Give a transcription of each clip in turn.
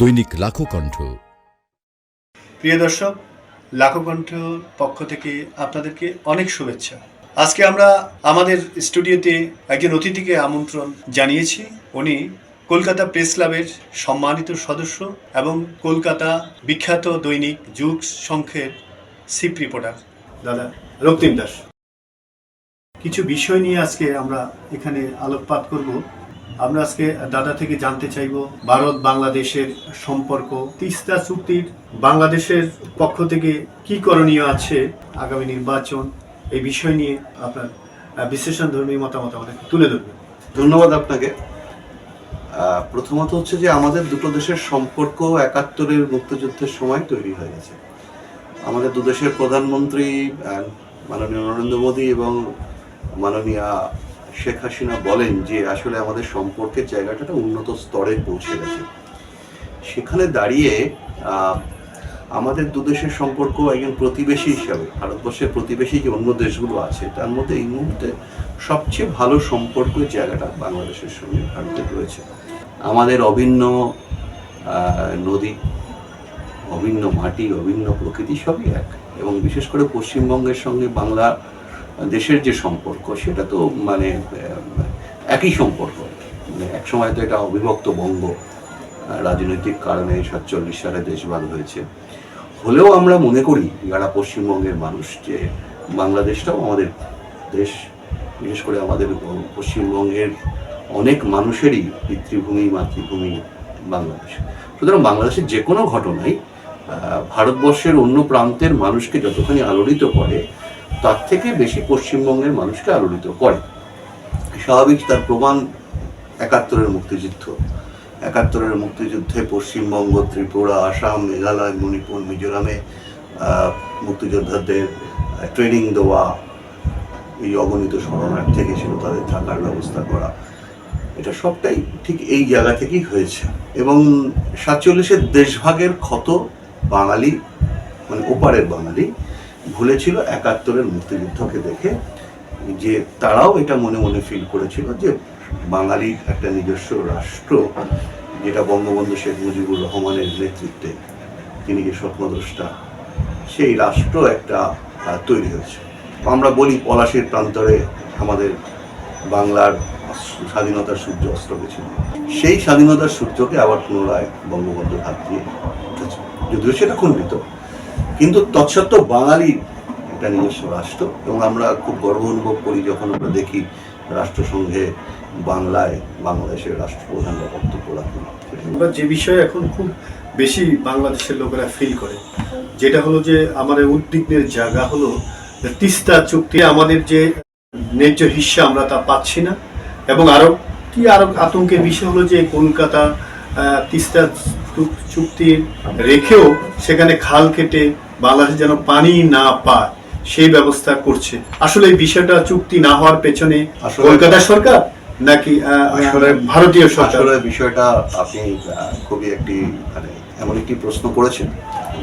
দৈনিক লাখো কণ্ঠ। প্রিয় দর্শক, লাখো কণ্ঠ পক্ষ থেকে আপনাদেরকে অনেক শুভেচ্ছা। আজকে আমরা আমাদের স্টুডিওতে একজন অতিথিকে আমন্ত্রণ জানিয়েছি। উনি কলকাতা প্রেস ক্লাবের সম্মানিত সদস্য এবং কলকাতা বিখ্যাত দৈনিক যুগ সংখ্যের সিপ রিপোর্টার। দাদা রক্তিম দাস, কিছু বিষয় নিয়ে আজকে আমরা এখানে আলোকপাত করব। আমরা আজকে দাদা থেকে জানতে চাইব ভারত বাংলাদেশের সম্পর্ক। তিস্তা চুক্তির বাংলাদেশের পক্ষ থেকে কি করণীয় আছে আগামী নির্বাচন? এই বিষয় নিয়ে আপনার বিশ্লেষণ ধর্মী মতামত আমাদের তুলে ধরবেন। ধন্যবাদ আপনাকে। প্রথমত হচ্ছে যে আমাদের দুটো দেশের সম্পর্ক একাত্তরের মুক্তিযুদ্ধের সময় তৈরি হয়ে গেছে। আমাদের দু দেশের প্রধানমন্ত্রী মাননীয় নরেন্দ্র মোদী এবং মাননীয়া শেখ হাসিনা বলেন যে আসলে আমাদের সম্পর্কের জায়গাটা উন্নত স্তরে পৌঁছে গেছে। সেখানে দাঁড়িয়ে আমাদের দু দেশের সম্পর্ক একজন প্রতিবেশী হিসাবে, ভারতবর্ষের প্রতিবেশী যে অন্য দেশগুলো আছে, তার মধ্যে এই মুহূর্তে সবচেয়ে ভালো সম্পর্কের জায়গাটা বাংলাদেশের সঙ্গে ভারতের রয়েছে। আমাদের অভিন্ন নদী, অভিন্ন মাটি, অভিন্ন প্রকৃতি সবই এক। এবং বিশেষ করে পশ্চিমবঙ্গের সঙ্গে বাংলা দেশের যে সম্পর্ক, সেটা তো মানে একই সম্পর্ক। মানে এক সময় তো এটা অবিভক্ত বঙ্গ, রাজনৈতিক কারণে সাতচল্লিশ সালে দেশ ভাগ হয়েছে। হলেও আমরা মনে করি, যারা পশ্চিমবঙ্গের মানুষ, যে বাংলাদেশটাও আমাদের দেশ, বিশেষ করে আমাদের পশ্চিমবঙ্গের অনেক মানুষেরই পিতৃভূমি, মাতৃভূমি বাংলাদেশ। সুতরাং বাংলাদেশের যে কোনো ঘটনাই ভারতবর্ষের অন্য প্রান্তের মানুষকে যতখানি আলোড়িত করে তার থেকে বেশি পশ্চিমবঙ্গের মানুষকে আলোড়িত করে। স্বাভাবিক তার প্রমাণ একাত্তরের মুক্তিযুদ্ধ। একাত্তরের মুক্তিযুদ্ধে পশ্চিমবঙ্গ, ত্রিপুরা, আসাম, মেঘালয়, মণিপুর, মিজোরামে মুক্তিযোদ্ধাদের ট্রেনিং দেওয়া, এই অগণিত শরণার্থী ছিল তাদের থাকার ব্যবস্থা করা। এটা সবটাই ঠিক এই জায়গা থেকেই হয়েছে। এবং সাতচল্লিশের দেশভাগের ক্ষত বাঙালি মানে ওপারের বাঙালি ভুলেছিল একাত্তরের মুক্তিযুদ্ধকে দেখে, যে তারাও এটা মনে মনে ফিল করেছিল যে বাঙালির একটা নিজস্ব রাষ্ট্র, যেটা বঙ্গবন্ধু শেখ মুজিবুর রহমানের নেতৃত্বে তিনি যে স্বপ্নদ্রষ্টা, সেই রাষ্ট্র একটা তৈরি হয়েছে। আমরা বলি পলাশির প্রান্তরে আমাদের বাংলার স্বাধীনতার সূর্য অস্ত গেছিল সেই স্বাধীনতার সূর্যকে আবার পুনরায় বঙ্গবন্ধুর হাত দিয়ে যদিও সেটা খণ্ডিত। কিন্তু তৎসত্ত্বেও বাঙালি একটা নিজস্ব রাষ্ট্র এবং আমরা খুব গর্ব অনুভব করি যখন আমরা দেখি রাষ্ট্রসংঘে বাংলায় বাংলাদেশের রাষ্ট্রপ্রধানরা বক্তব্য রাখেন। আমরা যে বিষয়ে এখন খুব বেশি বাংলাদেশের লোকেরা ফিল করে, যেটা হলো যে আমাদের উদ্বিগ্নের জায়গা হলো তিস্তা চুক্তি আমাদের যে ন্যায্য হিস্সা আমরা তা পাচ্ছি না। এবং আরও কি আরও আতঙ্কের বিষয় হলো যে কলকাতা তিস্তা চুক্তি রেখেও সেখানে খাল কেটে বাংলাদেশ যেন পানি না পায় সেই ব্যবস্থা করছে। আসলে এই বিষয়টা চুক্তি না হওয়ার পেছনে আসলে- কলকাতা সরকার নাকি আসলে ভারতীয় সরকার? বিষয়টা আপনি খুবই একটি মানে এমন একটি প্রশ্ন করেছেন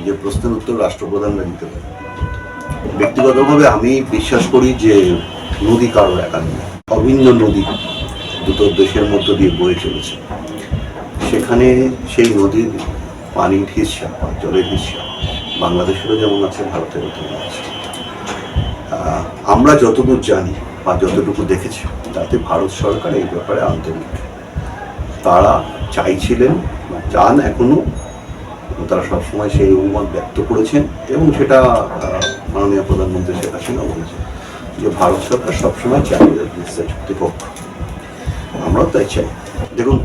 যে প্রশ্নের উত্তর রাষ্ট্রপ্রধানরা দিতে পারে ব্যক্তিগতভাবে আমি বিশ্বাস করি যে নদী কারোর একা নয় অভিন্ন নদী দুটো দেশের মধ্য দিয়ে বয়ে চলেছে। সেখানে সেই নদীর পানির হিস্সা বা জলের হিস্সা বাংলাদেশেরও যেমন আছে, ভারতেরও তেমন আছে। আমরা যতদূর জানি বা যতটুকু দেখেছি, তাতে ভারত সরকার এই ব্যাপারে আন্তরিক। তারা চাইছিলেন চান এখনও তারা সবসময় সেই অভিমত ব্যক্ত করেছেন, এবং সেটা মাননীয় প্রধানমন্ত্রী শেখ হাসিনা বলেছেন যে ভারত সরকার সবসময় চাই হোক আমরাও তাই চাই। দেখুন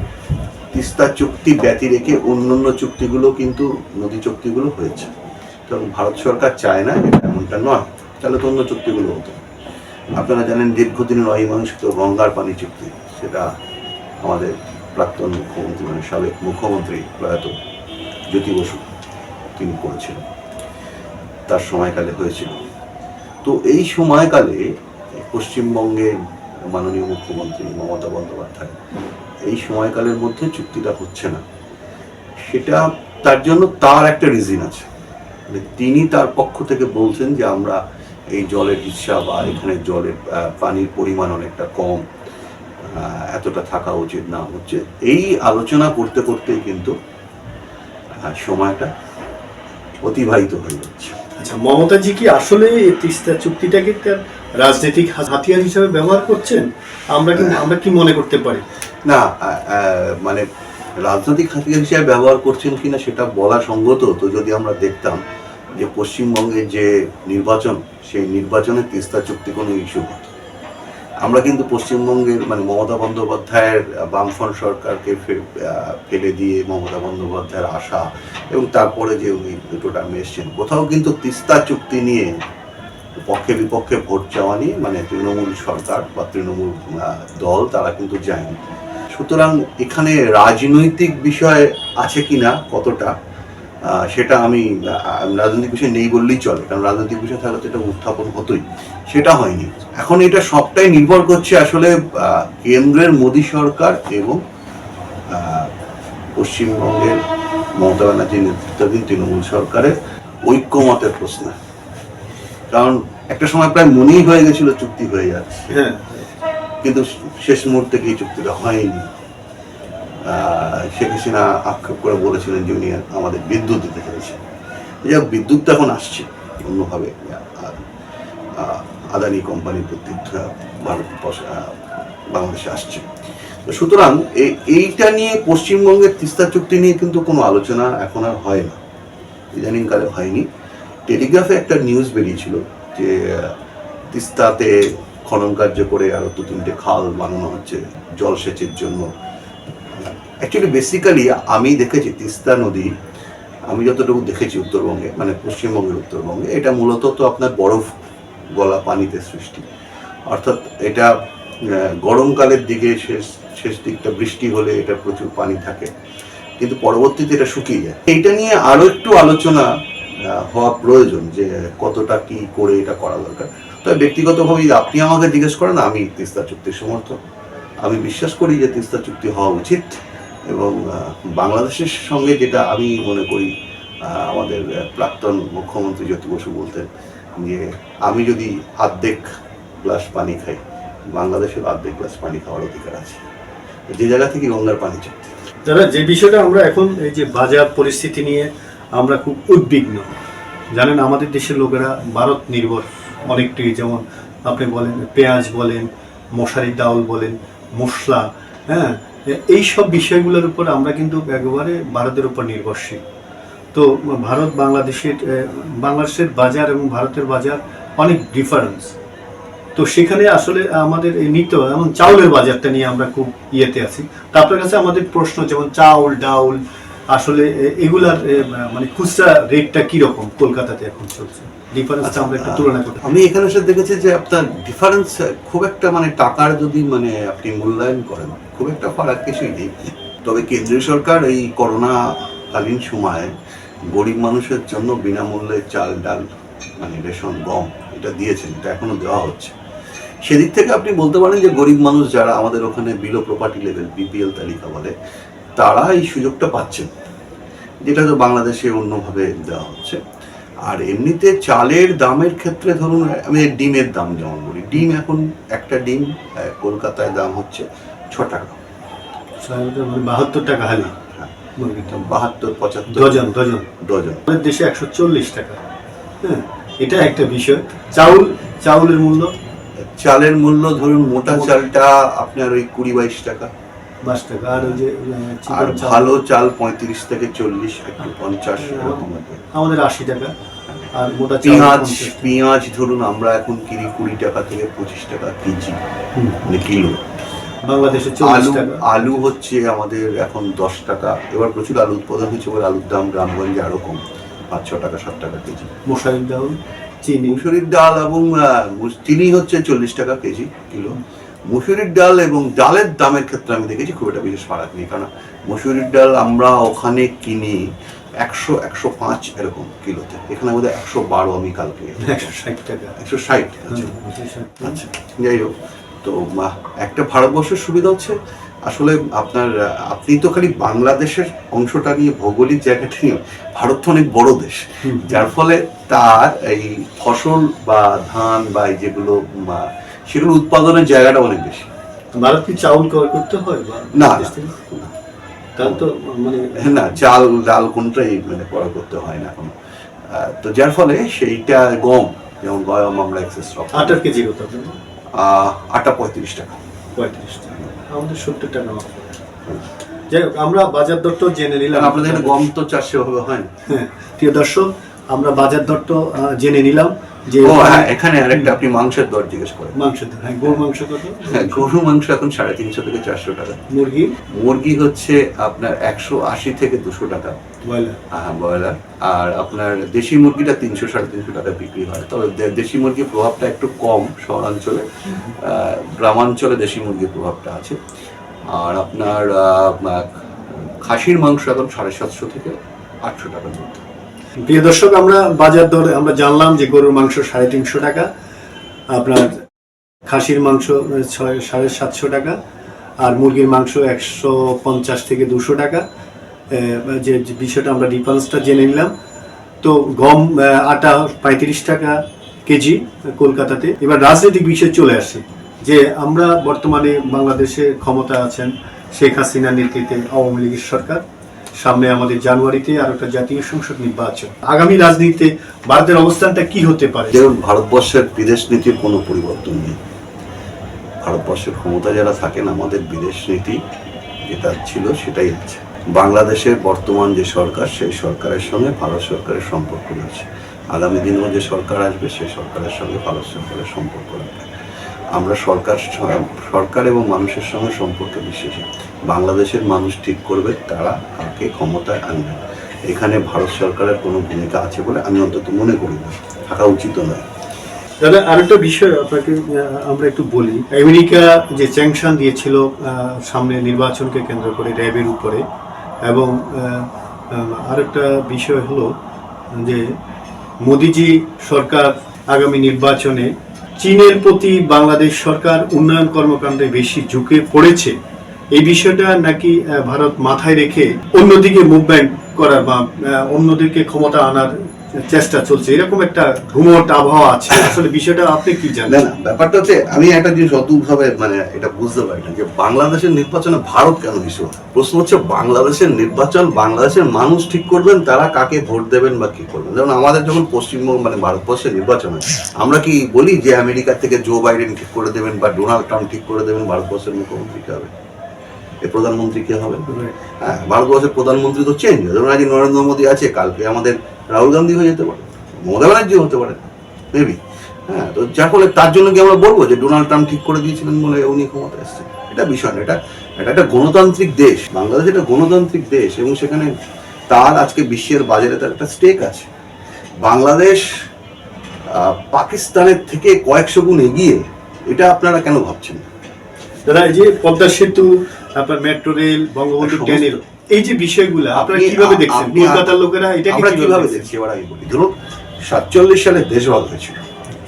তিস্তা চুক্তি ব্যতি রেখে অন্যান্য চুক্তিগুলো কিন্তু নদী চুক্তিগুলো হয়েছে। কারণ ভারত সরকার চায় না এটা এমনটা নয়। তাহলে তো অন্য চুক্তিগুলো হতো। আপনারা জানেন দীর্ঘদিনের অমীমাংসিত গঙ্গার পানি চুক্তি, সেটা আমাদের প্রাক্তন মুখ্যমন্ত্রী মানে সাবেক মুখ্যমন্ত্রী প্রয়াত জ্যোতি বসু তিনি করেছিলেন তার সময়কালে হয়েছিল। তো এই সময়কালে পশ্চিমবঙ্গের মাননীয় মুখ্যমন্ত্রী মমতা বন্দ্যোপাধ্যায় এই সময়কালের মধ্যে চুক্তিটা হচ্ছে না। সেটা তার জন্য তার একটা রিজন আছে। মানে তিনি তার পক্ষ থেকে বলছেন যে আমরা এই জলের হিসা বা এখানে জলের পানির পরিমাণ অনেকটা কম এতটা থাকা উচিত না হচ্ছে। এই আলোচনা করতে করতেই কিন্তু সময়টা অতিবাহিত হয়ে যাচ্ছে। আচ্ছা মমতাজি কি আসলে এই তিস্তা চুক্তিটাকে তার রাজনৈতিক হাতিয়ার হিসেবে ব্যবহার করছেন? আমরা কি আমরা কি মনে করতে পারি? না মানে রাজনৈতিক হাতিয়ার হিসেবে ব্যবহার করছেন কিনা সেটা বলা সঙ্গত। তো যদি আমরা দেখতাম যে পশ্চিমবঙ্গের যে নির্বাচন সেই নির্বাচনে তিস্তা চুক্তি কোনো ইস্যু আমরা কিন্তু পশ্চিমবঙ্গের মানে মমতা বন্দ্যোপাধ্যায়ের বামফ্রন্ট সরকারকে ফেলে দিয়ে মমতা বন্দ্যোপাধ্যায়ের আশা এবং তারপরে যে উনি দুটো টার্মে এসছেন, কোথাও কিন্তু তিস্তা চুক্তি নিয়ে পক্ষে বিপক্ষে ভোট চাওয়া নিয়ে মানে তৃণমূল সরকার বা তৃণমূল দল, তারা কিন্তু যায়নি। সুতরাং এখানে রাজনৈতিক বিষয় আছে কিনা, কতটা সেটা আমি রাজনৈতিক বিষয় নেই বললেই চলে কারণ রাজনৈতিক বিষয় থাকলে তো এটা উত্থাপন হতোই। সেটা হয়নি। এখন এটা সবটাই নির্ভর করছে আসলে কেন্দ্রের মোদী সরকার এবং পশ্চিমবঙ্গের মমতা ব্যানার্জি নেতৃত্বাধীন তৃণমূল সরকারের ঐক্যমতের প্রশ্ন। কারণ একটা সময় প্রায় মনেই হয়ে গেছিল চুক্তি হয়ে যাচ্ছে। হ্যাঁ। কিন্তু শেষ মুহূর্তে কি চুক্তিটা হয়নি? শেখ হাসিনা আক্ষেপ করে বলেছিলেন যে উনি আমাদের বিদ্যুৎ দিতে চেয়েছেন যাই হোক, বিদ্যুৎ তো এখন আসছে অন্যভাবে। আদানি কোম্পানির ভারত বাংলাদেশে আসছে। সুতরাং এই- এইটা নিয়ে পশ্চিমবঙ্গের তিস্তা চুক্তি নিয়ে কিন্তু কোনো আলোচনা এখন আর হয় না। ইদানিংকালে হয়নি। টেলিগ্রাফে একটা নিউজ বেরিয়েছিল যে তিস্তাতে খনন কার্য করে আরও দু তিনটে খাল বানানো হচ্ছে জলসেচের জন্য। অ্যাকচুয়ালি বেসিক্যালি আমি দেখেছি তিস্তা নদী, আমি যতটুকু দেখেছি উত্তরবঙ্গে মানে পশ্চিমবঙ্গের উত্তরবঙ্গে, এটা মূলত তো আপনার বরফ গলা পানিতে সৃষ্টি। অর্থাৎ এটা গরমকালের দিকে শেষ শেষ দিকটা বৃষ্টি হলে এটা প্রচুর পানি থাকে। কিন্তু পরবর্তীতে এটা শুকিয়ে যায়। এইটা নিয়ে আরও একটু আলোচনা হওয়া প্রয়োজন যে কতটা কি করে এটা করা দরকার। তবে ব্যক্তিগতভাবে আপনি আমাকে জিজ্ঞেস করেন, আমি তিস্তা চুক্তির সমর্থক। আমি বিশ্বাস করি যে তিস্তা চুক্তি হওয়া উচিত। এবং বাংলাদেশের সঙ্গে যেটা আমি মনে করি আমাদের প্রাক্তন মুখ্যমন্ত্রী জ্যোতি বসু বলতেন যে, আমি যদি অর্ধেক গ্লাস পানি খাই, বাংলাদেশের অর্ধেক গ্লাস পানি খাওয়ার অধিকার আছে। যে জায়গা থেকে গঙ্গার পানি চুক্তি। যারা যে বিষয়টা আমরা এখন, এই যে বাজার পরিস্থিতি নিয়ে আমরা খুব উদ্বিগ্ন। জানেন, আমাদের দেশের লোকেরা ভারত নির্ভর অনেকটাই যেমন আপনি বলেন, পেঁয়াজ বলেন মশারি ডাউল বলেন, মশলা হ্যাঁ? এই সব বিষয়গুলোর উপর আমরা কিন্তু একেবারে ভারতের উপর নির্ভরশীল। তো ভারত বাংলাদেশের বাংলাদেশের বাজার এবং ভারতের বাজার অনেক ডিফারেন্স তো সেখানে আসলে আমাদের এই নিত্য এমন চাউলের বাজারটা নিয়ে আমরা খুব ইয়েতে আছি। তা আপনার কাছে আমাদের প্রশ্ন, যেমন চাউল, ডাউল, আসলে এগুলার মানে খুচরা রেটটা কীরকম কলকাতাতে এখন চলছে? ডিফারেন্সটা আমরা একটু তুলনা করতে আমি এখানে এসে দেখেছি যে আপনার ডিফারেন্স খুব একটা মানে টাকার যদি মানে আপনি মূল্যায়ন করেন খুব একটা ফারাক কিছুই নেই। তবে কেন্দ্রীয় সরকার এই করোনা কালীন সময় গরিব মানুষের জন্য বিনামূল্যে চাল ডাল মানে রেশন গম এটা দিয়েছেন এটা এখনও দেওয়া হচ্ছে। সেদিক থেকে আপনি বলতে পারেন যে গরিব মানুষ যারা আমাদের ওখানে বিলো প্রপার্টি লেভেল বিপিএল তালিকা বলে তারা এই সুযোগটা পাচ্ছেন। যেটা তো বাংলাদেশে অন্যভাবে দেওয়া হচ্ছে। আর এমনিতে চালের দামের ক্ষেত্রে ধরুন আমি ডিমের দাম যেমন বলি ডিম এখন একটা ডিম কলকাতায় দাম হচ্ছে ছ টাকা। বাহাত্তর টাকা হালি হ্যাঁ। বাহাত্তর পঁচাত্তর। Dozen dozen. ডজন। আমাদের দেশে একশো চল্লিশ টাকা। হ্যাঁ এটা একটা বিষয়। চাউল চাউলের মূল্য? চালের মূল্য ধরুন মোটা। চালটা আপনার ওই কুড়ি বাইশ টাকা। পাঁচ টাকা। আর ওই যে আর ভালো চাল পঁয়ত্রিশ থেকে চল্লিশ একটু পঞ্চাশ এরকম আমাদের আশি টাকা। আর মোটা পেঁয়াজ পেঁয়াজ ধরুন আমরা এখন কিনি কুড়ি টাকা থেকে পঁচিশ টাকা কেজি। মানে কিলো। বাংলাদেশে আলু আলু হচ্ছে আমাদের এখন দশ টাকা। এবার প্রচুর আলু উৎপাদন হচ্ছে বলে আলুর দাম গ্রামগঞ্জে আরও কম পাঁচ ছ টাকা সাত টাকা কেজি। মশারির ডাউল চিনি। মুসুরির ডাল এবং চিনি হচ্ছে চল্লিশ টাকা কেজি কিলো। মুসুরির ডাল এবং ডালের দামের ক্ষেত্রে আমি দেখেছি খুব একটা বিশেষ ফারাক নেই। কারণ মুসুরির ডাল আমরা ওখানে কিনি একশো একশো পাঁচ এরকম কিলোতে। এখানে বোধহয় একশো বারো আমি কালকে একশো ষাট টাকা। একশো ষাট আচ্ছা। আচ্ছা যাই হোক। তো একটা ভারতবর্ষের সুবিধা হচ্ছে আসলে আপনার আপনি তো খালি বাংলাদেশের অংশটা নিয়ে ভৌগোলিক জায়গাটা নিয়ে ভারত তো অনেক বড় দেশ। যার ফলে তার এই ফসল বা ধান বা এই যেগুলো সেগুলো উৎপাদনের জায়গাটা অনেক বেশি। ভারত কি চাউল ক্রয় করতে হয় না, তো মানে না চাল ডাল কোনটাই মানে করা করতে হয় না এখন। তো যার ফলে সেইটা গম যেমন গম আমরা এক্সেস আটার কেজি কত? আটা পঁয়ত্রিশ টাকা। পঁয়ত্রিশ টাকা। আমাদের সত্তর টাকা। যাই হোক আমরা বাজার দরটাও জেনে নিলাম। আপনাদের গম তো চাষে হবে হয় হ্যাঁ প্রিয় দর্শক আমরা বাজার দরটা আহ, জেনে নিলাম। যে ও হ্যাঁ এখানে আরেকটা আপনি মাংসের দর জিজ্ঞেস করেন। মাংস দর হ্যাঁ গরু মাংস কত হ্যাঁ, গরু মাংস এখন সাড়ে তিনশো থেকে চারশো টাকা। মুরগি? মুরগি হচ্ছে আপনার একশো আশি থেকে দুশো টাকা। ব্রয়লার? হ্যাঁ ব্রয়লার। আর আপনার দেশি মুরগিটা তিনশো সাড়ে তিনশো টাকা বিক্রি হয়। তবে দেশি মুরগির প্রভাবটা একটু কম শহরাঞ্চলে। গ্রামাঞ্চলে দেশি মুরগির প্রভাবটা আছে। আর আপনার খাসির মাংস এখন সাড়ে সাতশো থেকে আটশো টাকার মধ্যে। প্রিয় দর্শক, আমরা বাজার দর আমরা জানলাম যে গরুর মাংস সাড়ে তিনশো টাকা, আপনার খাসির মাংস ছয় সাড়ে সাতশো টাকা, আর মুরগির মাংস একশো পঞ্চাশ থেকে দুশো টাকা। যে বিষয়টা আমরা ডিফারেন্সটা জেনে নিলাম। তো গম আটা পঁয়ত্রিশ টাকা কেজি কলকাতাতে। এবার রাজনৈতিক বিষয় চলে আসে, যে আমরা বর্তমানে বাংলাদেশে ক্ষমতা আছেন শেখ হাসিনা নেতৃত্বে আওয়ামী লীগের সরকার। সামনে আমাদের জানুয়ারিতে আর একটা জাতীয় সংসদ নির্বাচন। আগামী রাজনীতিতে ভারতের অবস্থানটা কি হতে পারে? যেমন ভারতবর্ষের বিদেশ নীতির কোনো পরিবর্তন নেই। ভারতবর্ষের ক্ষমতা যারা থাকেন, আমাদের বিদেশ নীতি যেটা ছিল সেটাই আছে। বাংলাদেশের বর্তমান যে সরকার, সেই সরকারের সঙ্গে ভারত সরকারের সম্পর্ক রয়েছে। আগামী দিনেও যে সরকার আসবে, সেই সরকারের সঙ্গে ভারত সরকারের সম্পর্ক রাখবে আমরা সরকার সরকার এবং মানুষের সঙ্গে সম্পর্কে বিশ্বাসী বাংলাদেশের মানুষ ঠিক করবে, তারা কাকে ক্ষমতায় আনবে এখানে ভারত সরকারের কোনো ভূমিকা আছে বলে আমি অন্তত মনে করি না। থাকা উচিত নয়। দাদা, আরেকটা বিষয় আপনাকে আমরা একটু বলি। আমেরিকা যে স্যাংশন দিয়েছিল সামনে নির্বাচনকে কেন্দ্র করে র্যাবের উপরে, এবং আরেকটা বিষয় হলো যে মোদিজি সরকার আগামী নির্বাচনে চীনের প্রতি বাংলাদেশ সরকার উন্নয়ন কর্মকাণ্ডে বেশি ঝুঁকে পড়েছে। এই বিষয়টা নাকি ভারত মাথায় রেখে অন্যদিকে মুভমেন্ট করার বা অন্যদিকে ক্ষমতা আনার চেষ্টা চলছে। এরকম একটা ঘুমট আবহাওয়া আছে। আসলে বিষয়টা আপনি কি জানেন? না ব্যাপারটা হচ্ছে আমি একটা জিনিস অদ্ভুতভাবে মানে এটা বুঝতে পারি না যে বাংলাদেশের নির্বাচনে ভারত কেন ইস্যু প্রশ্ন হচ্ছে বাংলাদেশের নির্বাচন বাংলাদেশের মানুষ ঠিক করবেন? তারা কাকে ভোট দেবেন বা কি করবেন? যেমন আমাদের যখন পশ্চিমবঙ্গ মানে ভারতবর্ষের নির্বাচন হয় আমরা কি বলি যে আমেরিকা থেকে জো বাইডেন ঠিক করে দেবেন বা ডোনাল্ড ট্রাম্প ঠিক করে দেবেন? ভারতবর্ষের মুখ্যমন্ত্রী কে হবে? এ প্রধানমন্ত্রী কে হবে? হ্যাঁ ভারতবর্ষের প্রধানমন্ত্রী তো চেঞ্জ যেমন আজ নরেন্দ্র মোদী আছে কালকে আমাদের রাহুল গান্ধী হয়ে যেতে পারে মমতা ব্যানার্জি হতে পারে মেবি হ্যাঁ তো যার ফলে তার জন্য কি আমরা বলব যে ডোনাল্ড ট্রাম্প ঠিক করে দিয়েছিলেন বলে উনি ক্ষমতা এসছে এটা বিষয় না এটা এটা একটা গণতান্ত্রিক দেশ বাংলাদেশ একটা গণতান্ত্রিক দেশ এবং সেখানে তার আজকে বিশ্বের বাজারে তার একটা স্টেক আছে। বাংলাদেশ পাকিস্তানের থেকে কয়েকশো গুণ এগিয়ে এটা আপনারা কেন ভাবছেন দাদা এই যে পদ্মা সেতু তারপর মেট্রো রেল বঙ্গবন্ধু ট্রেনের এই যে বিষয়গুলো আপনারা কীভাবে দেখছেন? কলকাতার লোকেরা এটা আমরা কীভাবে দেখছি? এবার আমি বলি ধরুন সাতচল্লিশ সালে দেশভাগ হয়েছিল।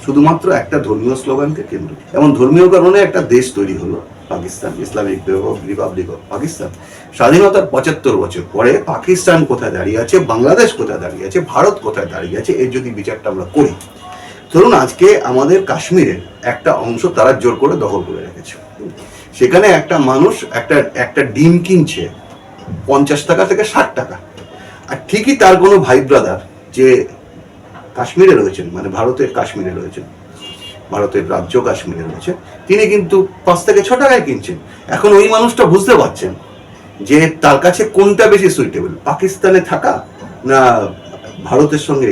শুধুমাত্র একটা ধর্মীয় স্লোগানকে কেন্দ্র। এমন ধর্মীয় কারণে একটা দেশ তৈরি হলো Pakistan Islamic republic of Pakistan. স্বাধীনতার পঁচাত্তর বছর পরে পাকিস্তান কোথায় দাঁড়িয়ে আছে বাংলাদেশ কোথায় দাঁড়িয়ে আছে ভারত কোথায় দাঁড়িয়ে আছে এর যদি বিচারটা আমরা করি। ধরুন আজকে আমাদের কাশ্মীরের একটা অংশ তারা জোর করে দখল করে রেখেছে। সেখানে একটা মানুষ একটা একটা ডিম কিনছে পঞ্চাশ টাকা থেকে ষাট টাকা। আর ঠিকই তার কোনো ভাই ব্রাদার যে কাশ্মীরে রয়েছেন মানে ভারতের কাশ্মীরে রয়েছেন, ভারতের রাজ্য কাশ্মীরে রয়েছে তিনি কিন্তু পাঁচ থেকে ছ টাকায় কিনছেন। এখন ওই মানুষটা বুঝতে পারছেন যে তার কাছে কোনটা বেশি সুইটেবল পাকিস্তানে থাকা না ভারতের সঙ্গে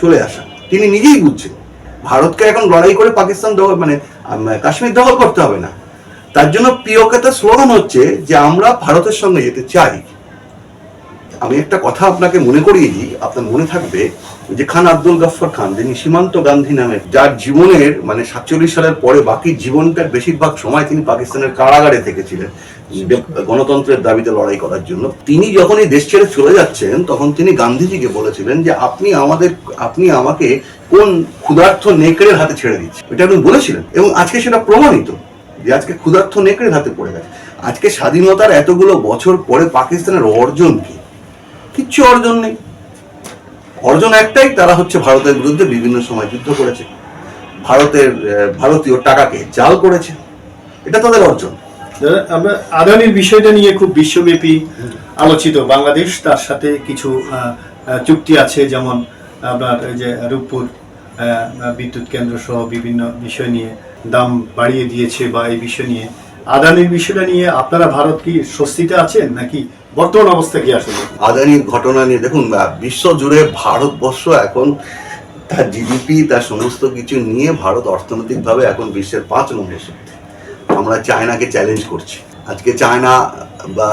চলে আসা? তিনি নিজেই বুঝছেন। ভারতকে এখন লড়াই করে পাকিস্তান দখল মানে কাশ্মীর দখল করতে হবে না। তার জন্য প্রিয়কাতার স্লোগান হচ্ছে যে আমরা ভারতের সঙ্গে যেতে চাই। আমি একটা কথা আপনাকে মনে করিয়ে দিই, আপনার মনে থাকবে যে খান আব্দুল গফর খান, যিনি সীমান্ত গান্ধী নামে, যার জীবনের মানে সাতচল্লিশ সালের পরে বাকি জীবনটার বেশিরভাগ সময় তিনি পাকিস্তানের কারাগারে থেকেছিলেন গণতন্ত্রের দাবিতে লড়াই করার জন্য। তিনি যখন এই দেশ ছেড়ে চলে যাচ্ছেন, তখন তিনি গান্ধীজিকে বলেছিলেন যে আপনি আমাদের, আপনি আমাকে কোন ক্ষুধার্থ নেকড়ের হাতে ছেড়ে দিচ্ছেন। এটা আপনি বলেছিলেন এবং আজকে সেটা প্রমাণিত। যে আজকে ক্ষুধার্থ নেকড়ের হাতে পড়ে গেছে। আজকে স্বাধীনতার এতগুলো বছর পরে পাকিস্তানের অর্জন কি? কিচ্ছু অর্জন নেই। অর্জন একটাই, তারা হচ্ছে ভারতের বিরুদ্ধে বিভিন্ন সময় যুদ্ধ করেছে। ভারতের ভারতীয় টাকাকে জাল করেছে। এটা তাদের অর্জন। আমরা আদানির বিষয়টা নিয়ে খুব বিশ্বব্যাপী আলোচিত। বাংলাদেশ তার সাথে কিছু চুক্তি আছে, যেমন আপনার যে রূপপুর বিদ্যুৎ কেন্দ্র সহ বিভিন্ন বিষয় নিয়ে। দাম বাড়িয়ে দিয়েছে বা এই বিষয় নিয়ে। আদানির বিষয়টা নিয়ে আপনারা ভারত কি স্বস্তিতে আছেন নাকি বর্তমান অবস্থা কি আসলে? আদানির ঘটনা নিয়ে দেখুন বিশ্ব জুড়ে ভারতবর্ষ এখন তার জিডিপি তার সমস্ত কিছু নিয়ে ভারত অর্থনৈতিকভাবে এখন বিশ্বের পাঁচ নম্বর শক্তি। আমরা চায়নাকে চ্যালেঞ্জ করছি। আজকে চায়না, বা,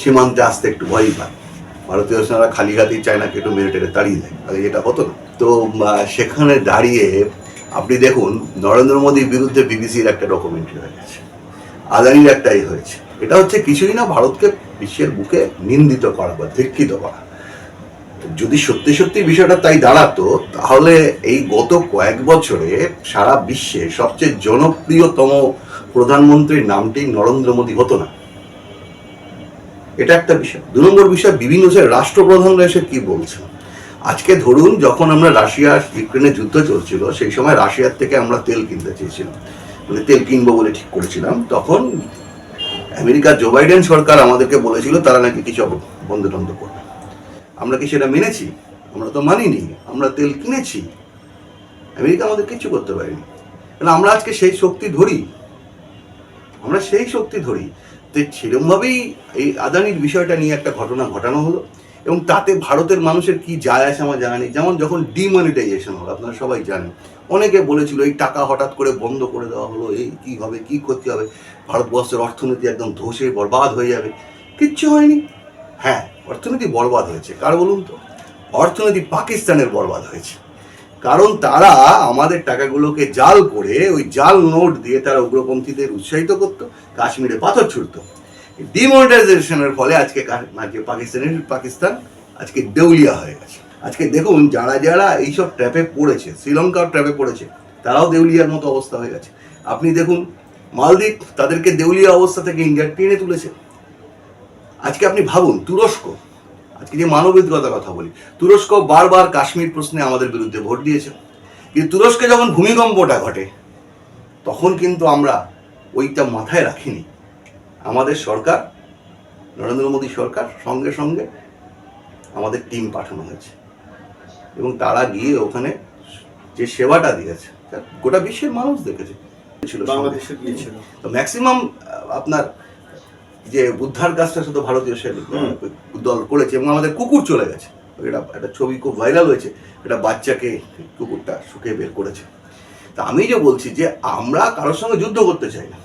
সীমান্তে আসতে একটু ভয়ই পায়। ভারতীয় সেনারা খালি হাতেই চায়নাকে একটু মেরে টেরে তাড়িয়ে দেয় আগে যেটা হতো না। তো সেখানে দাঁড়িয়ে আপনি দেখুন, নরেন্দ্র মোদীর বিরুদ্ধে বিবিসির একটা ডকুমেন্টারি হয়ে গেছে আদানির একটাই হয়েছে। এটা হচ্ছে কিছুই না, ভারতকে বিশ্বের বুকে নিন্দিত করা বা ধিক্ষিত করা। যদি সত্যি সত্যি বিষয়টা তাই দাঁড়াতো, তাহলে এই গত কয়েক বছরে সারা বিশ্বে সবচেয়ে জনপ্রিয়তম প্রধানমন্ত্রীর নামটি নরেন্দ্র মোদী হতো না। এটা একটা বিষয়। দু নম্বর বিষয়, বিভিন্ন রাষ্ট্রপ্রধানরা এসে কি বলছেন? আজকে ধরুন, যখন আমরা রাশিয়া ইউক্রেনের যুদ্ধ চলছিল, সেই সময় রাশিয়ার থেকে আমরা তেল কিনতে চেয়েছিলাম। মানে তেল কিনবো বলে ঠিক করেছিলাম। তখন আমেরিকার জো বাইডেন সরকার আমাদেরকে বলেছিল, তারা নাকি কিছু বন্ধ টন্ধ করবে। আমরা কি সেটা মেনেছি? আমরা তো মানিনি। আমরা তেল কিনেছি। আমেরিকা আমাদের কিছু করতে পারেনি। কারণ আমরা আজকে সেই শক্তি ধরি। আমরা সেই শক্তি ধরি। তো সেরমভাবেই এই আদানির বিষয়টা নিয়ে একটা ঘটনা ঘটানো হলো। এবং তাতে ভারতের মানুষের কি যায় আসে আমার জানা নেই যেমন যখন ডিমনিটাইজেশন হলো, আপনারা সবাই জানেন। অনেকে বলেছিল, এই টাকা হঠাৎ করে বন্ধ করে দেওয়া হলো, এই কি হবে, কি ক্ষতি হবে? ভারতবর্ষের অর্থনীতি একদম ধসে, বরবাদ হয়ে যাবে। কিচ্ছু হয়নি। হ্যাঁ অর্থনীতি বরবাদ হয়েছে। কার বলুন তো? অর্থনীতি পাকিস্তানের বরবাদ হয়েছে। কারণ তারা আমাদের টাকাগুলোকে জাল করে, ওই জাল নোট দিয়ে তারা উগ্রপন্থীদের উৎসাহিত করতো, কাশ্মীরে পাথর ছুটতো ডিমনিটাইজেশনের ফলে আজকে আজকে পাকিস্তানের, পাকিস্তান আজকে দেউলিয়া হয়ে গেছে। আজকে দেখুন, যারা যারা এইসব ট্র্যাপে পড়েছে শ্রীলঙ্কার ট্র্যাপে পড়েছে, তারাও দেউলিয়ার মতো অবস্থা হয়ে গেছে। আপনি দেখুন, মালদ্বীপ তাদেরকে দেউলিয়া অবস্থা থেকে ইন্ডিয়া টেনে তুলেছে। আজকে আপনি ভাবুন, তুরস্ক, আজকে যে মানবিকতার কথা বলি, তুরস্ক বারবার কাশ্মীর প্রশ্নে আমাদের বিরুদ্ধে ভোট দিয়েছে। কিন্তু তুরস্কে যখন ভূমিকম্পটা ঘটে, তখন কিন্তু আমরা ওইটা মাথায় রাখিনি। আমাদের সরকার নরেন্দ্র মোদী সরকার সঙ্গে সঙ্গে আমাদের টিম পাঠানো হয়েছে। এবং তারা গিয়ে ওখানে যে সেবাটা দিয়েছে গোটা বিশ্বের মানুষ দেখেছে। ছিল তো ম্যাক্সিমাম আপনার যে উদ্ধার কাজটা শুধু ভারতীয় সে দল করেছে এবং আমাদের কুকুর চলে গেছে। এটা একটা ছবি খুব ভাইরাল হয়েছে একটা বাচ্চাকে কুকুরটা শুকিয়ে বের করেছে। তা আমি যে বলছি যে আমরা কারোর সঙ্গে যুদ্ধ করতে চাই না।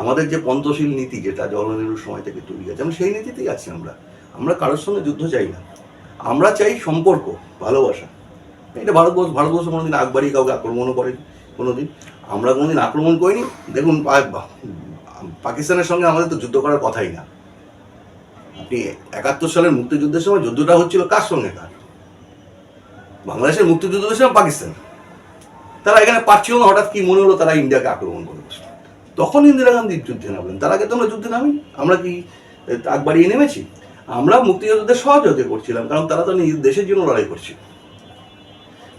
আমাদের যে পন্তশীল নীতি যেটা জওয়াহরলাল সময় থেকে তৈরি আছে আমরা সেই নীতিতেই আছি আমরা। আমরা কারোর সঙ্গে যুদ্ধ চাই না। আমরা চাই সম্পর্ক, ভালোবাসা। এটা ভারতবর্ষ ভারতবর্ষ কোনোদিন আগ কাউকে আক্রমণও করেনি, কোনোদিন। আমরা কোনোদিন আক্রমণ করিনি। দেখুন পাকিস্তানের সঙ্গে আমাদের তো যুদ্ধ করার কথাই না। আপনি একাত্তর সালের মুক্তিযুদ্ধের সময় যুদ্ধটা হচ্ছিল কার সঙ্গে কার? বাংলাদেশের মুক্তিযুদ্ধের সময় পাকিস্তান। তারা এখানে পারছিল না, হঠাৎ কি মনে হলো তারা ইন্ডিয়াকে আক্রমণ করে বসল। তখন ইন্দিরা গান্ধী যুদ্ধে নামলেন। তার আগে তো আমরা যুদ্ধে নামি আমরা কি আগ বাড়িয়ে নেমেছি? আমরা মুক্তিযোদ্ধাদের সহযোগিতা করছিলাম, কারণ তারা তো নিজের দেশের জন্য লড়াই করছে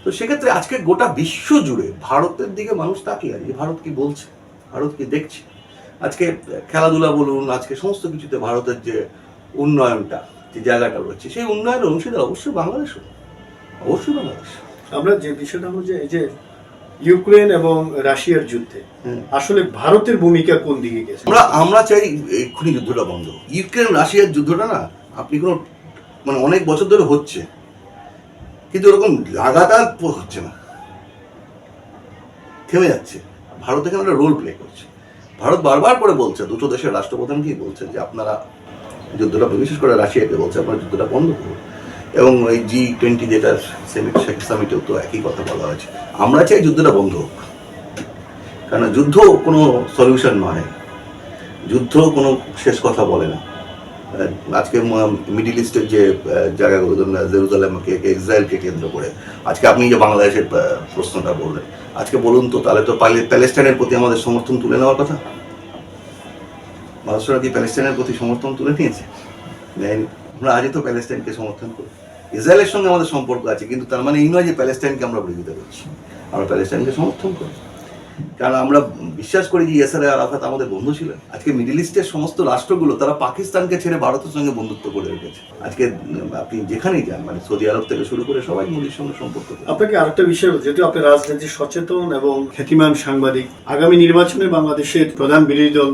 তো সেক্ষেত্রে আজকে গোটা বিশ্ব জুড়ে ভারতের দিকে মানুষ তাকিয়ে আছে ভারত কি বলছে? ভারত কি দেখছে? আজকে খেলাধুলা বলুন, আজকে সমস্ত কিছুতে ভারতের যে উন্নয়নটা, যে জায়গাটা রয়েছে, সেই উন্নয়নের অংশীদার অবশ্যই বাংলাদেশ অবশ্যই বাংলাদেশ। আমরা যে বিষয়টা হলো যে এই যে ইউক্রেন এবং রাশিয়ার যুদ্ধে। আসলে ভারতের ভূমিকা কোন দিকে গেছে? আমরা আমরা চাই এক্ষুনি যুদ্ধটা বন্ধ ইউক্রেন রাশিয়ার যুদ্ধটা না আপনি কোনো মানে অনেক বছর ধরে হচ্ছে। কিন্তু ওরকম লাগাতার হচ্ছে না। থেমে যাচ্ছে। ভারত এখানে একটা রোল প্লে করছে। ভারত বারবার করে বলছে দুটো দেশের রাষ্ট্রপ্রধানকেই বলছে যে আপনারা যুদ্ধটা বিশেষ করে রাশিয়াকে বলছে আপনারা যুদ্ধটা বন্ধ করুন। এবং ওই জি টোয়েন্টি যেটা সেমিট সামিটেও তো একই কথা বলা হয়েছে। আমরা চাই যুদ্ধটা বন্ধ হোক। কারণ যুদ্ধ কোনো সলিউশন নয়। যুদ্ধ কোনো শেষ কথা বলে না। আজকে মিডিল ইস্টের যে জায়গাগুলো ধরুন জেরুজালেমকে ইসরায়েলকে কেন্দ্র করে। আজকে আপনি যে বাংলাদেশের প্রশ্নটা বললেন। আজকে বলুন তো, তাহলে তো প্যালেস্টাইনের প্রতি আমাদের সমর্থন তুলে নেওয়ার কথা? মানুষরা কি প্যালেস্টাইনের প্রতি সমর্থন তুলে নিয়েছে? আমরা আজই তো প্যালেস্টাইনকে সমর্থন করি। ইসরায়েলের সঙ্গে আমাদের সম্পর্ক আছে, কিন্তু তার মানে এই নয় যে প্যালেস্টাইনকে আমরা বিরোধিতা করছি। আমরা প্যালেস্টাইনকে সমর্থন করি। কারণ আমরা বিশ্বাস করি যে ইয়াসার আরাফাত আমাদের বন্ধু ছিলেন। আজকে মিডিল ইস্টের সমস্ত রাষ্ট্রগুলো তারা পাকিস্তানকে ছেড়ে ভারতের সঙ্গে বন্ধুত্ব করে রেখেছে। আজকে আপনি যেখানেই যান মানে সৌদি আরব থেকে শুরু করে সবাই মোদির সঙ্গে সম্পর্ক আপনাকে আরেকটা বিষয় যেহেতু আপনি রাজনীতি সচেতন এবং খ্যাতিমান সাংবাদিক, আগামী নির্বাচনে বাংলাদেশের প্রধান বিরোধী দল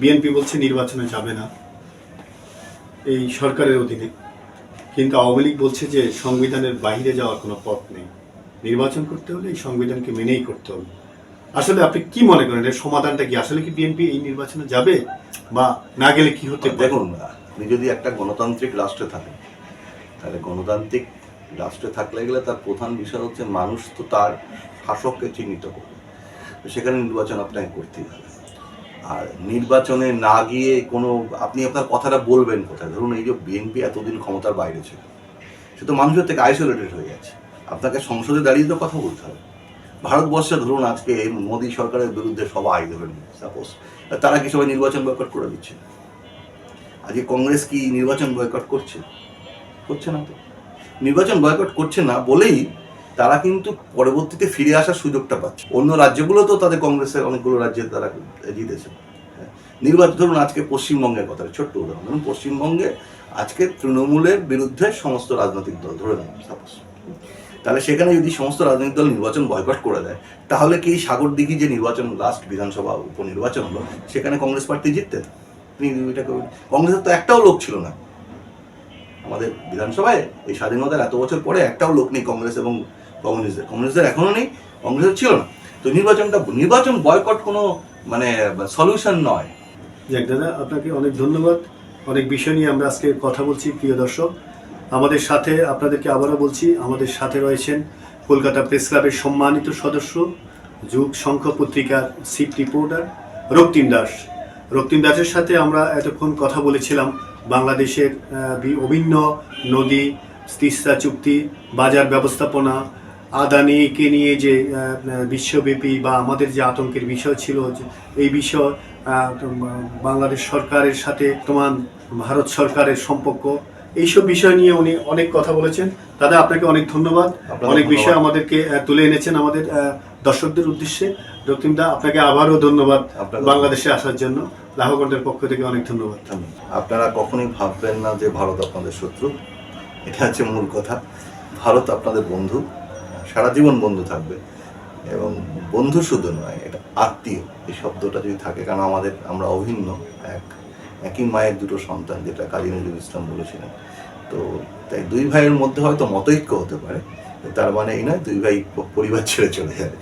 বিএনপি বলছে নির্বাচনে যাবে না। এই সরকারের অধীনে। কিন্তু আওয়ামী লীগ বলছে যে সংবিধানের বাইরে যাওয়ার কোনো পথ নেই। নির্বাচন করতে হলে এই সংবিধানকে মেনেই করতে হবে। আসলে আপনি কি মনে করেন? এর সমাধানটা কি? আসলে কি বিএনপি এই নির্বাচনে যাবে? বা না গেলে কি হতে দেখুন, আপনি যদি একটা গণতান্ত্রিক রাষ্ট্রে থাকেন, তাহলে গণতান্ত্রিক রাষ্ট্রে থাকলে গেলে তার প্রধান বিষয় হচ্ছে মানুষ তো তার শাসককে চিহ্নিত করবে। সেখানে নির্বাচন আপনাকে করতেই হবে। আর নির্বাচনে না গিয়ে কোনো, আপনি আপনার কথাটা বলবেন কোথায়? ধরুন এই যে বিএনপি এতদিন ক্ষমতার বাইরে ছিল, সে তো মানুষের থেকে আইসোলেটেড হয়ে গেছে। আপনাকে সংসদে দাঁড়িয়ে তো কথা বলতে হবে। ভারতবর্ষে ধরুন আজকে মোদী সরকারের বিরুদ্ধে সবাই ধরুন সাপোজ তারা কি সবাই নির্বাচন বয়কট করে দিচ্ছে? আজকে কংগ্রেস কি নির্বাচন বয়কট করছে? করছে না তো। নির্বাচন বয়কট করছে না বলেই তারা কিন্তু পরবর্তীতে ফিরে আসার সুযোগটা পাচ্ছে। অন্য রাজ্যগুলো তো তাদের কংগ্রেসের অনেকগুলো রাজ্যে তারা জিতেছে। হ্যাঁ। নির্বাচন, ধরুন আজকে পশ্চিমবঙ্গের কথা, ছোট্ট উদাহরণ। ধরুন পশ্চিমবঙ্গে আজকে তৃণমূলের বিরুদ্ধে সমস্ত রাজনৈতিক দল, ধরে নেন সাপোজ তাহলে সেখানে যদি সমস্ত রাজনৈতিক দল নির্বাচন বয়কট করে দেয়, তাহলে কি সাগর দিঘি যে নির্বাচন লাস্ট বিধানসভা উপনির্বাচন হলো, সেখানে কংগ্রেস পার্টি জিততেন? কংগ্রেসের তো একটাও লোক ছিল না। আমাদের বিধানসভায় এই স্বাধীনতার এত বছর পরে একটাও লোক নেই কংগ্রেস এবং কমিউনিস্টদের। কমিউনিস্টদের এখনও নেই কংগ্রেসের ছিল না। তো নির্বাচনটা, নির্বাচন বয়কট কোনো মানে সলিউশন নয়। যাক দাদা, আপনাকে অনেক ধন্যবাদ। অনেক বিষয় নিয়ে আমরা আজকে কথা বলছি, প্রিয় দর্শক। আমাদের সাথে আপনাদেরকে আবারও বলছি, আমাদের সাথে রয়েছেন কলকাতা প্রেস ক্লাবের সম্মানিত সদস্য, যুগ সংখ্য পত্রিকার চিফ রিপোর্টার রক্তিম দাস। রক্তিম দাসের সাথে আমরা এতক্ষণ কথা বলেছিলাম বাংলাদেশের অভিন্ন নদী, তিস্তা চুক্তি, বাজার ব্যবস্থাপনা আদানিকে নিয়ে যে বিশ্বব্যাপী বা আমাদের যে আতঙ্কের বিষয় ছিল যে এই বিষয় বাংলাদেশ সরকারের সাথে তোমার ভারত সরকারের সম্পর্ক এইসব বিষয় নিয়ে উনি অনেক কথা বলেছেন। দাদা আপনাকে অনেক ধন্যবাদ। অনেক বিষয় আমাদেরকে তুলে এনেছেন আমাদের দর্শকদের উদ্দেশ্যে। রক্তিম দা আপনাকে আবারও ধন্যবাদ বাংলাদেশে আসার জন্য। লাহকণ্ডের পক্ষ থেকে অনেক ধন্যবাদ। আপনারা কখনোই ভাববেন না যে ভারত আপনাদের শত্রু। এটা হচ্ছে মূল কথা। ভারত আপনাদের বন্ধু। সারা জীবন বন্ধু থাকবে। এবং বন্ধু শুধু নয়, এটা আত্মীয়, এই শব্দটা যদি থাকে, কারণ আমাদের, আমরা অভিন্ন, এক, একই মায়ের দুটো সন্তান, যেটা কাজী নজরুল ইসলাম বলেছিলেন। তো তাই দুই ভাইয়ের মধ্যে হয়তো মতৈক্য হতে পারে তার মানে এই নয়, দুই ভাই পরিবার ছেড়ে চলে যাবে।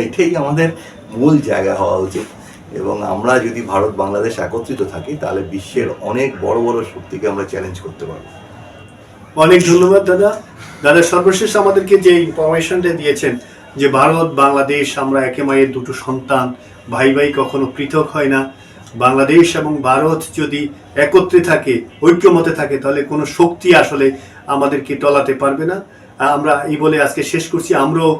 এটাই আমাদের মূল জায়গা হওয়া উচিত। এবং আমরা যদি ভারত বাংলাদেশ একত্রিত থাকি, তাহলে বিশ্বের অনেক বড় বড় শক্তিকে আমরা চ্যালেঞ্জ করতে পারব। অনেক ধন্যবাদ, দাদা। দাদা, সর্বশেষ আমাদেরকে যে ইনফরমেশনটা দিয়েছেন যে ভারত, বাংলাদেশ, আমরা একে মায়ের দুটো সন্তান, ভাই ভাই কখনো পৃথক হয় না। বাংলাদেশ এবং ভারত যদি একত্রে থাকে, ঐক্যমতে থাকে, তাহলে কোনো শক্তি আসলে আমাদেরকে টলাতে পারবে না। আমরা এই বলে আজকে শেষ করছি। আমরাও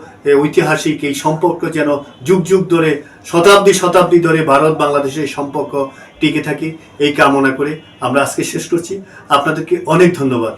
ঐতিহাসিক এই সম্পর্ক যেন যুগ যুগ ধরে, শতাব্দী শতাব্দী ধরে ভারত, বাংলাদেশের সম্পর্ক টিকে থাকে, এই কামনা করে আমরা আজকে শেষ করছি। আপনাদেরকে অনেক ধন্যবাদ।